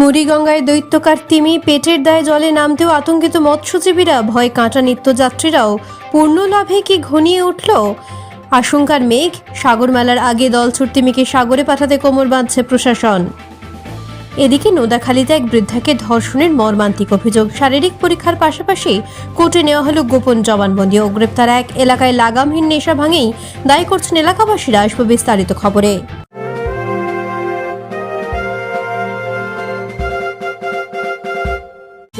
মুড়িগঙ্গায় দৈত্যকার তিমি পেটের দায়ে জলে নামতেও আতঙ্কিত মৎস্যজীবীরা, ভয় কাঁটা নিত্যযাত্রীরাও পূর্ণ লাভে কি ঘনিয়ে উঠল? আশঙ্কার মেঘ সাগর মেলার আগে দলছুট তিমিকে সাগরে পাঠাতে কোমর বাঁধছে প্রশাসন। এদিকে নোদাখালীতে এক বৃদ্ধাকে ধর্ষণের মর্মান্তিক অভিযোগ। শারীরিক পরীক্ষার পাশাপাশি কোর্টে নেওয়া হলো গোপন জবানবন্দি ও গ্রেপ্তার এক এলাকায় লাগামহীন নেশা ভাঙেই দায়ী করছেন এলাকাবাসীরা আসবে বিস্তারিত খবরে।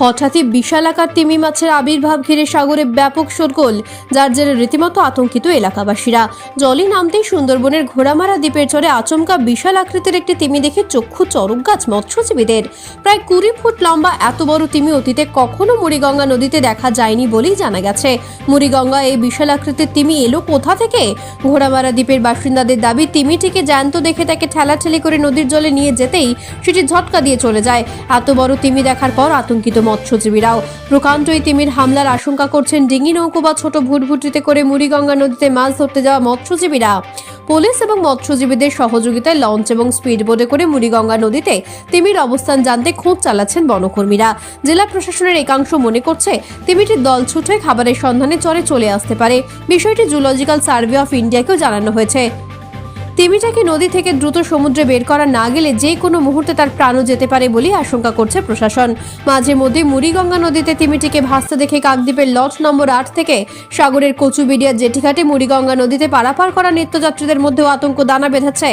হঠাৎই বিশাল আকার তিমি মাছের আবির্ভাব ঘিরে সাগরে ব্যাপক শোরগোল, যার জেরে রীতিমতো আতঙ্কিত এলাকাবাসীরা। জলে নামতেই সুন্দরবনের ঘোড়ামারা দ্বীপের চরে আচমকা বিশাল আকৃতির একটি তিমি দেখে চক্ষু চরক গাছ মৎস্যজীবীদের। প্রায় কুড়ি ফুট লম্বা এত বড় তিমি অতীতে কখনো মুড়িগঙ্গা নদীতে দেখা যায়নি বলেই জানা গেছে। মুড়িগঙ্গা এই বিশাল আকৃতির তিমি এলো কোথা থেকে? ঘোড়ামারা দ্বীপের বাসিন্দাদের দাবি, তিমিটিকে জ্যান্ত দেখে তাকে ঠেলাঠেলি করে নদীর জলে নিয়ে যেতেই সেটি ঝটকা দিয়ে চলে যায়। এত বড় তিমি দেখার পর আতঙ্কিত মৎস্যজীবীরাও। প্রকাণ্ড এই তিমির হামলার আশঙ্কা করছেন ডিঙি নৌকো বা ছোট ভুটভুটিতে করে মুড়িগঙ্গা নদীতে মাছ ধরতে যাওয়া মৎস্যজীবীরা। পুলিশ এবং মৎস্যজীবীদের সহযোগিতায় লঞ্চ এবং স্পিড বোটে করে মুড়িগঙ্গা নদীতে তিমির অবস্থান জানতে খোঁজ চালাচ্ছেন বনকর্মীরা। জেলা প্রশাসনের একাংশ মনে করছে তিমিটির দল ছুটে খাবারের সন্ধানে চরে চলে আসতে পারে। বিষয়টি জুলজিক্যাল সার্ভে অফ ইন্ডিয়াকেও জানানো হয়েছে। তিমিটাকে নদী থেকে দ্রুত সমুদ্রে বের করা না গেলে যে কোনো মুহূর্তে তার প্রাণও যেতে পারে বলে আশঙ্কা করছে প্রশাসন। মাঝে মধ্যে মুড়িগঙ্গা নদীতে তিমিটিকে ভাসতে দেখে কাকদ্বীপের লট নম্বর আট থেকে সাগরের কচুবিডিয়া জেটিঘাটে মুড়িগঙ্গা নদীতে পারাপার করা নিত্যযাত্রীদের মধ্যেও আতঙ্ক দানা বেঁধেছে।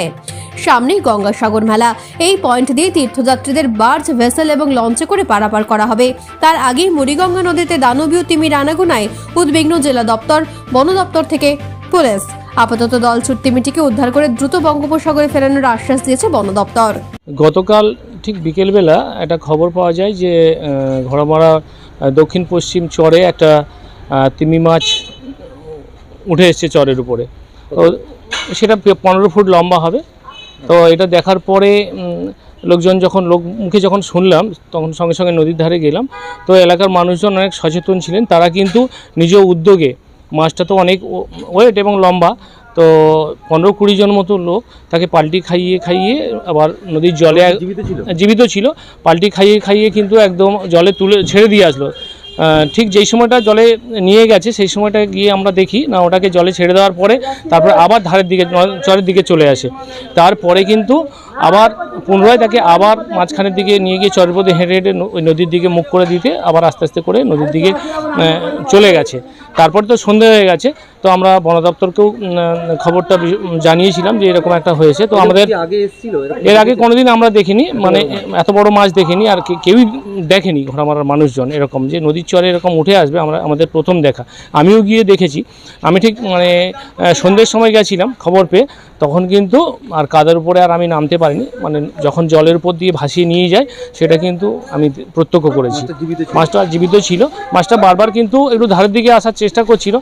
সামনেই গঙ্গাসাগর মেলা। এই পয়েন্ট দিয়ে তীর্থযাত্রীদের বার্জ ভেসেল এবং লঞ্চে করে পারাপার করা হবে। তার আগেই মুড়িগঙ্গা নদীতে দানবীয় তিমির আনাগোনায় উদ্বিগ্ন জেলা দপ্তর, বন দপ্তর থেকে পুলিশ আপাতত দল ছুট উদ্ধার করে দ্রুত বঙ্গোপসাগরে ফেরানোর আশ্বাস দিয়েছে বন দপ্তর। গতকাল ঠিক বিকেলবেলা একটা খবর পাওয়া যায় যে ঘোড়ামারা দক্ষিণ পশ্চিম চরে একটা তিমি মাছ উঠে এসছে চরের উপরে। তো সেটা পনেরো ফুট লম্বা হবে। তো এটা দেখার পরে লোকজন যখন, লোক মুখে যখন শুনলাম, তখন সঙ্গে সঙ্গে নদীর ধারে গেলাম। তো এলাকার মানুষজন অনেক সচেতন ছিলেন। তারা কিন্তু নিজ উদ্যোগে মাছটা তো অনেক ওয়েট এবং লম্বা তো পনেরো কুড়ি জন মতো লোক তাকে পাল্টি খাইয়ে খাইয়ে আবার নদীর জলে জীবিত ছিল। পাল্টি খাইয়ে খাইয়ে কিন্তু একদম জলে তুলে ছেড়ে দিয়ে আসলো। ঠিক যেই সময়টা জলে নিয়ে গেছে সেই সময়টা গিয়ে আমরা দেখি না ওটাকে জলে ছেড়ে দেওয়ার পরে তারপরে আবার ধারের দিকে চরের দিকে চলে আসে। তারপরে কিন্তু আবার পুনরায় তাকে আবার মাঝখানের দিকে নিয়ে গিয়ে চরের পথে হেঁটে হেঁটে ওই নদীর দিকে মুখ করে দিতে আবার আস্তে আস্তে করে নদীর দিকে চলে গেছে। তারপর তো সন্ধে হয়ে গেছে তো আমরা বন দপ্তরকেও খবরটা জানিয়েছিলাম যে এরকম একটা হয়েছে। তো আমাদের এর আগে কোনোদিন আমরা দেখিনি মানে এত বড় মাছ দেখিনি আর কেউই দেখেনি ঘোড়ামারার মানুষজন এরকম যে নদীর চরে এরকম উঠে আসবে আমরা আমাদের প্রথম দেখা। আমিও গিয়ে দেখেছি। আমি ঠিক মানে সন্ধ্যের সময় গেছিলাম খবর পেয়ে তখন কিন্তু আর কাদের উপরে আর আমি নামতে পারিনি। মানে যখন জলের উপর দিয়ে ভাসিয়ে নিয়ে যায় সেটা কিন্তু আমি প্রত্যক্ষ করেছি। মাছটা জীবিত ছিল। মাছটা বারবার কিন্তু একটু ধারের দিকে আসার চেষ্টা করছিল।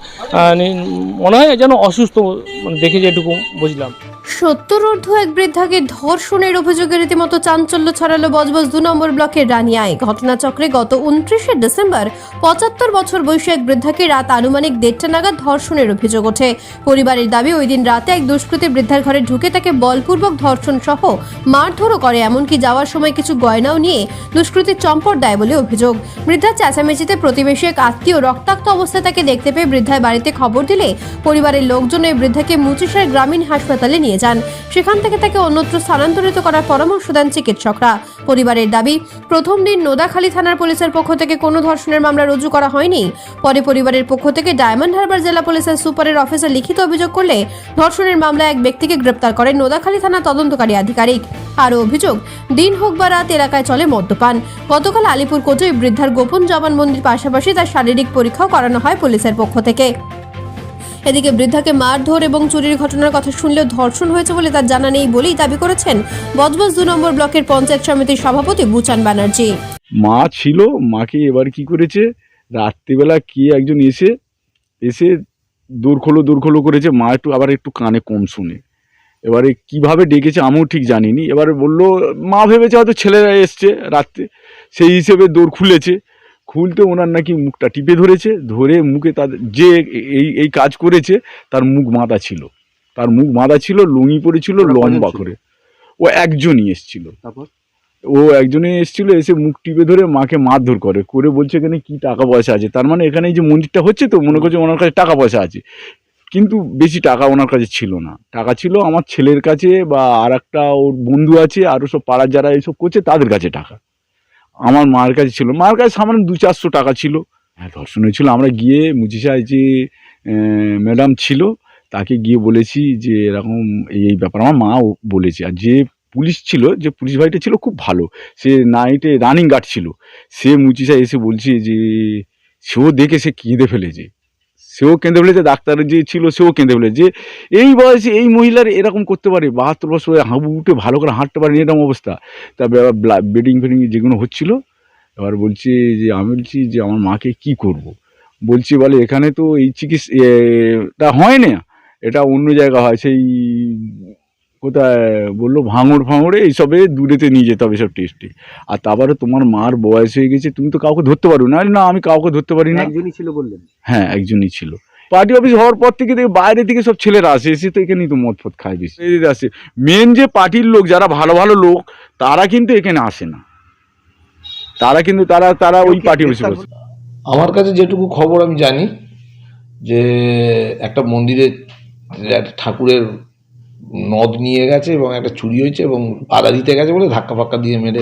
মনে হয় যেন অসুস্থ মানে দেখে যেটুকু বুঝলাম। সত্তর ঊর্ধ্ব এক বৃদ্ধাকে ধর্ষণের অভিযোগে রীতিমতো চাঞ্চল্য ছড়ালো বজবজ দু নম্বর ব্লকের রানিয়ায় ঘটনাচক্রে গত উনত্রিশে ডিসেম্বর পঁচাত্তর বছর বয়সী এক বৃদ্ধাকে রাত আনুমানিক দেড়টা নাগাদ ধর্ষণের অভিযোগ ওঠে। পরিবারের দাবি, ওই দিন রাতে এক দুষ্কৃতী বৃদ্ধার ঘরে ঢুকে তাকে বলপূর্বক ধর্ষণ সহ মারধরও করে, এমনকি যাওয়ার সময় কিছু গয়নাও নিয়ে দুষ্কৃতী চম্পট দেয় বলে অভিযোগ। বৃদ্ধার চেঁচামেচিতে প্রতিবেশী এক আত্মীয় রক্তাক্ত অবস্থায় তাকে দেখতে পেয়ে বৃদ্ধার বাড়িতে খবর দিলে পরিবারের লোকজন ওই বৃদ্ধাকে মুচিসার গ্রামীণ হাসপাতালে নিয়ে যান। সেখান থেকে তাকে অন্যত্র স্থানান্তরিত করার পরামর্শ দেন চিকিৎসকরা। পরিবারের দাবি, প্রথম দিন নোদাখালী থানার পুলিশের পক্ষ থেকে কোনো ধর্ষণের মামলা রুজু করা হয়নি। পরে পরিবারের পক্ষ থেকে ডায়মন্ড হারবার জেলা পুলিশের সুপারের অফিসে লিখিত অভিযোগ করলে ধর্ষণের মামলায় এক ব্যক্তিকে গ্রেপ্তার করেন নোদাখালী থানা তদন্তকারী আধিকারিক। আরও অভিযোগ, দিন হোক বা রাত এলাকায় চলে মদ্যপান। গতকাল আলিপুর ওই বৃদ্ধার গোপন জবানবন্দির পাশাপাশি তার শারীরিক পরীক্ষাও করানো হয় পুলিশের পক্ষ থেকে। এদিকে বৃদ্ধাকে মারধর এবং চুরির ঘটনার কথা শুনলেও ধর্ষণ হয়েছে বলে তার জানা নেই বলেই দাবি করেছেন বজবজ দু নম্বর ব্লকের পঞ্চায়েত সমিতির সভাপতি বুচান ব্যানার্জি মা ছিল, মাকে এবার কি করেছে? রাত্রিবেলা কে একজন এসে এসে দূর খোলো দূর খোলো করেছে, মা একটু আবার একটু কানে কম শুনে। এবারে কীভাবে ডেকেছে আমিও ঠিক জানিনি। এবারে বলল, মা ভেবেছে হয়তো ছেলেরা এসছে, রাত্রে সেই হিসেবে দৌড় খুলেছে। খুলতে ওনার নাকি মুখটা টিপে ধরেছে ধরে মুখে তাদের যে এই এই কাজ করেছে তার মুখ বাঁধা ছিল। তার মুখ বাঁধা ছিল লুঙ্গি পরেছিল ওরা কজন লম্বা করে। ও একজনই এসছিল। তারপর? ও একজনই এসেছিল এসে মুখ টিপে ধরে মাকে মারধর করে করে বলছে এখানে কি টাকা পয়সা আছে। তার মানে এখানে এই যে মন্দিরটা হচ্ছে তো মনে করছে ওনার কাছে টাকা পয়সা আছে। কিন্তু বেশি টাকা ওনার কাছে ছিল না। টাকা ছিল আমার ছেলের কাছে বা আর একটা ওর বন্ধু আছে আরও সব পাড়ার যারা এইসব করছে তাদের কাছে টাকা। আমার মার কাছে ছিল। মার কাছে সামান্য দু চারশো টাকা ছিল। হ্যাঁ ধর্ষণ হয়েছিল। আমরা গিয়ে মুচিসায় যে ম্যাডাম ছিল, তাকে গিয়ে বলেছি যে, এরকম এই এই ব্যাপার। আমার মা বলেছে। আর যে পুলিশ ছিল, যে পুলিশ ভাইটা ছিল, খুব ভালো। সে নাইটে রানিং গার্ড ছিল। সে মুচিসা এসে বলছে যে, সেও দেখে সে কেঁদে ফেলেছে। সেও কেঁদে ফেলেছে ডাক্তার যে ছিল সেও কেঁদে ফেলেছে এই বয়সে এই মহিলার এরকম করতে পারে, বাহাত্তর বছর হাঁবু উঠে ভালো করে হাঁটতে পারেনি এরকম অবস্থা। আবার বেডিং ফেডিং যেগুলো হচ্ছিল, এবার বলছি যে, আমি বলছি যে, আমার মাকে কি করব। বলছি বলে, এখানে তো এই চিকিৎসা হয় না। এটা অন্য জায়গা হয়, সেই কোথায় বলল ভাঙড় ফাঙড়ে এইসবে দূরেতে নিয়ে যেতে হবে সব টেস্টে আর তারপরে তোমার মার বয়স হয়ে গেছে তুমি তো কাউকে ধরতে পারো না। না আমি কাউকে ধরতে পারি না। একজনই ছিল বললেন। হ্যাঁ একজনই ছিল। পার্টি অফিস হওয়ার পর থেকে দেখি বাইরে থেকে সব ছেলেরা আসে এসে তো এখানেই তো মদ ফদ খায় বেশি। আসে মেন যে পার্টির লোক যারা ভালো ভালো লোক তারা কিন্তু এখানে আসে না। তারা কিন্তু তারা তারা ওই পার্টি অফিসে বসে। আমার কাছে যেটুকু খবর আমি জানি যে একটা মন্দিরে একটা ঠাকুরের নদ নিয়ে গেছে এবং একটা চুরি হয়েছে এবং বাধা দিতে গেছে বলে ধাক্কা ফাক্কা দিয়ে মেরে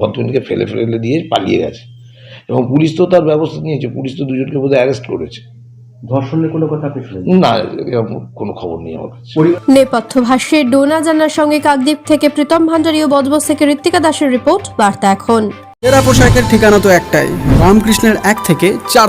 ভদ্রমণিকে ফেলে ফেলে দিয়ে পালিয়ে গেছে। এবং পুলিশ তো তার ব্যবস্থা নিয়েছে পুলিশ তো দুজনকে বোধহয় অ্যারেস্ট করেছে। ধর্ষণের কোনো কথা না এরকম কোনো খবর নেই আমার কাছে। নেপথ্য ভাষ্যে ডোনা জানার সঙ্গে কাকদ্বীপ থেকে প্রীতম ভান্ডারী ও বজবজ থেকে ঋত্বিকা দাসের রিপোর্ট বার্তা এখন। এরা পোশাকের ঠিকানা তো একটাই রামকৃষ্ণের এক থেকে চার